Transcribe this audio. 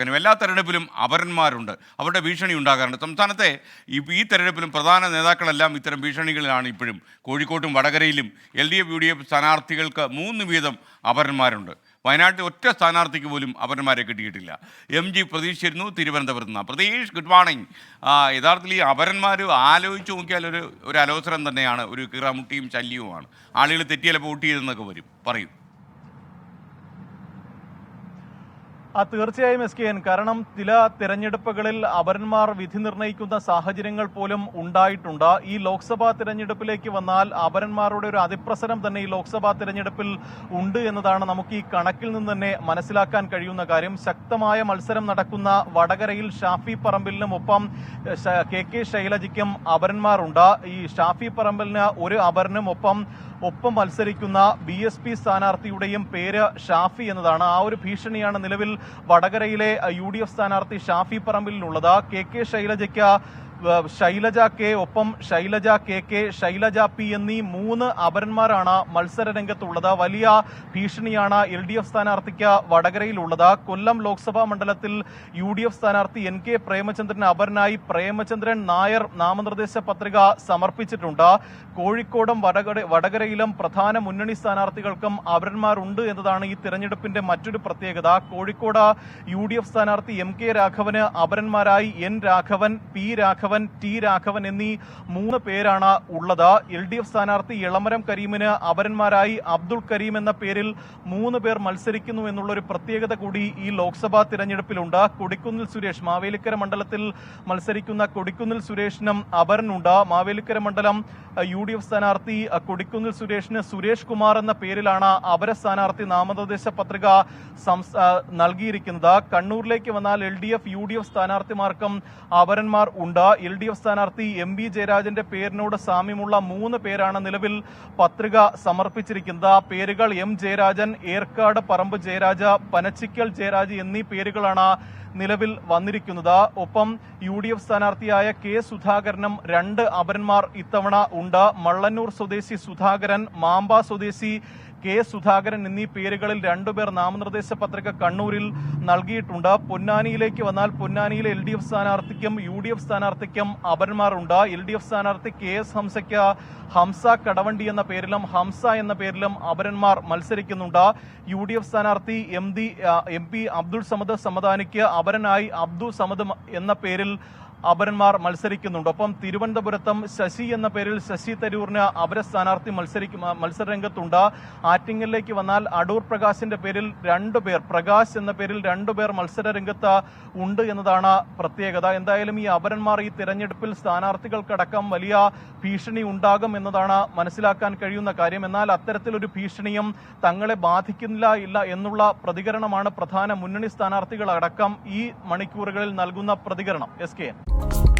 കാരണം എല്ലാ തെരഞ്ഞെടുപ്പിലും അപരന്മാരുണ്ട്. അവരുടെ ഭീഷണി ഉണ്ടാകാറുണ്ട്. സംസ്ഥാനത്തെ ഈ തെരഞ്ഞെടുപ്പിലും പ്രധാന നേതാക്കളെല്ലാം ഇത്തരം ഭീഷണികളിലാണ് ഇപ്പോഴും. കോഴിക്കോട്ടും വടകരയിലും L D F U D F സ്ഥാനാർത്ഥികൾക്ക് മൂന്ന് വീതം അപരന്മാരുണ്ട്. വയനാട്ടിൽ ഒറ്റ സ്ഥാനാർത്ഥിക്ക് പോലും അപരന്മാരെ കിട്ടിയിട്ടില്ല. എം ജി പ്രതീക്ഷിച്ചിരുന്നു തിരുവനന്തപുരത്ത് നിന്ന്. പ്രതീഷ് ഗുഡ് മോർണിംഗ് യഥാർത്ഥത്തിൽ ഈ അപരന്മാർ ആലോചിച്ച് നോക്കിയാൽ ഒരു ഒരു അലോസരം തന്നെയാണ്. ഒരു കീറാമുട്ടിയും ശല്യവുമാണ്. ആളുകൾ തെറ്റിയാലപ്പോൾ വോട്ട് ചെയ്തെന്നൊക്കെ വരും. പറയും. ആ തീർച്ചയായും എസ് കെ എൻ കാരണം ചില തിരഞ്ഞെടുപ്പുകളിൽ അപരന്മാർ വിധി നിർണയിക്കുന്ന സാഹചര്യങ്ങൾ പോലും ഉണ്ടായിട്ടുണ്ട്. ഈ ലോക്സഭാ തിരഞ്ഞെടുപ്പിലേക്ക് വന്നാൽ അപരന്മാരുടെ ഒരു അതിപ്രസരം തന്നെ ഈ ലോക്സഭാ തിരഞ്ഞെടുപ്പിൽ ഉണ്ട് എന്നതാണ് നമുക്ക് ഈ കണക്കിൽ നിന്ന് തന്നെ മനസ്സിലാക്കാൻ കഴിയുന്ന കാര്യം. ശക്തമായ മത്സരം നടക്കുന്ന വടകരയിൽ ഷാഫി പറമ്പിലിനും ഒപ്പം കെ കെ ശൈലജയ്ക്കും അപരന്മാരുണ്ട്. ഈ ഷാഫി പറമ്പിലിന് ഒരു അപരനും ഒപ്പം ഒപ്പം മത്സരിക്കുന്ന ബി എസ് പി സ്ഥാനാർത്ഥിയുടെയും പേര് ഷാഫി എന്നതാണ്. ആ ഒരു ഭീഷണിയാണ് നിലവിൽ വടകരയിലെ യു ഡി എഫ് സ്ഥാനാർത്ഥി ഷാഫി പറമ്പിലിനുള്ളത് കെ കെ ശൈലജയ്ക്ക് ശൈലജ കെ ഒപ്പം Shailaja K K Shailaja P എന്നീ മൂന്ന് അപരന്മാരാണ് മത്സര രംഗത്തുള്ളത് വലിയ ഭീഷണിയാണ് എൽ ഡി എഫ് സ്ഥാനാർത്ഥിക്ക് വടകരയിലുള്ളത്. കൊല്ലം ലോക്സഭാ മണ്ഡലത്തിൽ യു ഡി എഫ് സ്ഥാനാർത്ഥി എൻ കെ പ്രേമചന്ദ്രൻ അപരനായി പ്രേമചന്ദ്രൻ നായർ നാമനിർദ്ദേശ പത്രിക സമർപ്പിച്ചിട്ടുണ്ട്. കോഴിക്കോടും വടകര വടകരയിലും പ്രധാന മുന്നണി സ്ഥാനാർത്ഥികൾക്കും അപരന്മാരുണ്ട് എന്നതാണ് ഈ തിരഞ്ഞെടുപ്പിന്റെ മറ്റൊരു പ്രത്യേകത. കോഴിക്കോട് യു ഡി എഫ് സ്ഥാനാർത്ഥി എം കെ രാഘവന് അപരന്മാരായി N Raghavan P Raghavan T Raghavan എന്നീ മൂന്ന് പേരാണ് ഉള്ളത്. എൽ ഡി എഫ് സ്ഥാനാർത്ഥി ഇളമരം കരീമിന് അപരന്മാരായി അബ്ദുൾ കരീം എന്ന പേരിൽ മൂന്ന് പേർ മത്സരിക്കുന്നു എന്നുള്ള ഒരു പ്രത്യേകത കൂടി ഈ ലോക്സഭാ തിരഞ്ഞെടുപ്പിലുണ്ട്. കൊടിക്കുന്നിൽ സുരേഷ് മാവേലിക്കര മണ്ഡലത്തിൽ മത്സരിക്കുന്ന കൊടിക്കുന്നിൽ സുരേഷിനും അപരനുണ്ട്. മാവേലിക്കര മണ്ഡലം യു ഡി എഫ് സ്ഥാനാർത്ഥി കൊടിക്കുന്നിൽ സുരേഷിന് സുരേഷ് കുമാർ എന്ന പേരിലാണ് അപര സ്ഥാനാർത്ഥി നാമനിർദ്ദേശ പത്രിക നൽകിയിരിക്കുന്നത്. കണ്ണൂരിലേക്ക് വന്നാൽ L D F U D F സ്ഥാനാർത്ഥിമാർക്കും അപരന്മാർ ഉണ്ട്. എൽ ഡി എഫ് സ്ഥാനാർത്ഥി എം വി ജയരാജന്റെ പേരിനോട് സാമ്യമുള്ള മൂന്ന് പേരാണ് നിലവിൽ പത്രിക സമർപ്പിച്ചിരിക്കുന്നത്. ആ പേരുകൾ എം ജയരാജൻ ഏർക്കാട് പറമ്പ് ജയരാജ പനച്ചിക്കൽ ജയരാജ് എന്നീ പേരുകളാണ് നിലവിൽ വന്നിരിക്കുന്നത്. ഒപ്പം യു ഡി എഫ് സ്ഥാനാർത്ഥിയായ കെ സുധാകരനും രണ്ട് അപരന്മാർ ഇത്തവണ ഉണ്ട്. മള്ളന്നൂർ സ്വദേശി സുധാകരൻ മാമ്പ സ്വദേശി കെ സുധാകരൻ എന്നീ പേരുകളിൽ രണ്ടുപേർ നാമനിർദ്ദേശ പത്രിക കണ്ണൂരിൽ നൽകിയിട്ടുണ്ട്. പൊന്നാനിയിലേക്ക് വന്നാൽ പൊന്നാനിയിലെ എൽ ഡി എഫ് സ്ഥാനാർത്ഥിക്കും യു ഡി എഫ് സ്ഥാനാർത്ഥിക്കും അപരന്മാരുണ്ട്. എൽ ഡി എഫ് സ്ഥാനാർത്ഥി കെ എസ് ഹംസയ്ക്ക് ഹംസ കടവണ്ടി എന്ന പേരിലും ഹംസ എന്ന പേരിലും അപരന്മാർ മത്സരിക്കുന്നുണ്ട്. യു ഡി എഫ് സ്ഥാനാർത്ഥി M D M P Abdul Samad സമദാനിക്ക് അപരനായി അബ്ദുൾ സമദ് എന്ന പേരിൽ അപരന്മാർ മത്സരിക്കുന്നുണ്ട്. ഒപ്പം തിരുവനന്തപുരത്തും ശശി എന്ന പേരിൽ ശശി തരൂറിന് അപര സ്ഥാനാർത്ഥി മത്സരിക്കും മത്സരരംഗത്തുണ്ട്. ആറ്റിങ്ങലിലേക്ക് വന്നാൽ അടൂർ പ്രകാശിന്റെ പേരിൽ രണ്ടുപേർ പ്രകാശ് എന്ന പേരിൽ രണ്ടുപേർ മത്സര രംഗത്ത് ഉണ്ട് എന്നതാണ് പ്രത്യേകത. എന്തായാലും ഈ അപരന്മാർ ഈ തിരഞ്ഞെടുപ്പിൽ സ്ഥാനാർത്ഥികൾക്കടക്കം വലിയ ഭീഷണി ഉണ്ടാകും എന്നതാണ് മനസ്സിലാക്കാൻ കഴിയുന്ന കാര്യം. എന്നാൽ അത്തരത്തിലൊരു ഭീഷണിയും തങ്ങളെ ബാധിക്കുന്നില്ല ഇല്ല എന്നുള്ള പ്രതികരണമാണ് പ്രധാന മുന്നണി സ്ഥാനാർത്ഥികളടക്കം ഈ മണിക്കൂറുകളിൽ നൽകുന്ന പ്രതികരണം. S K you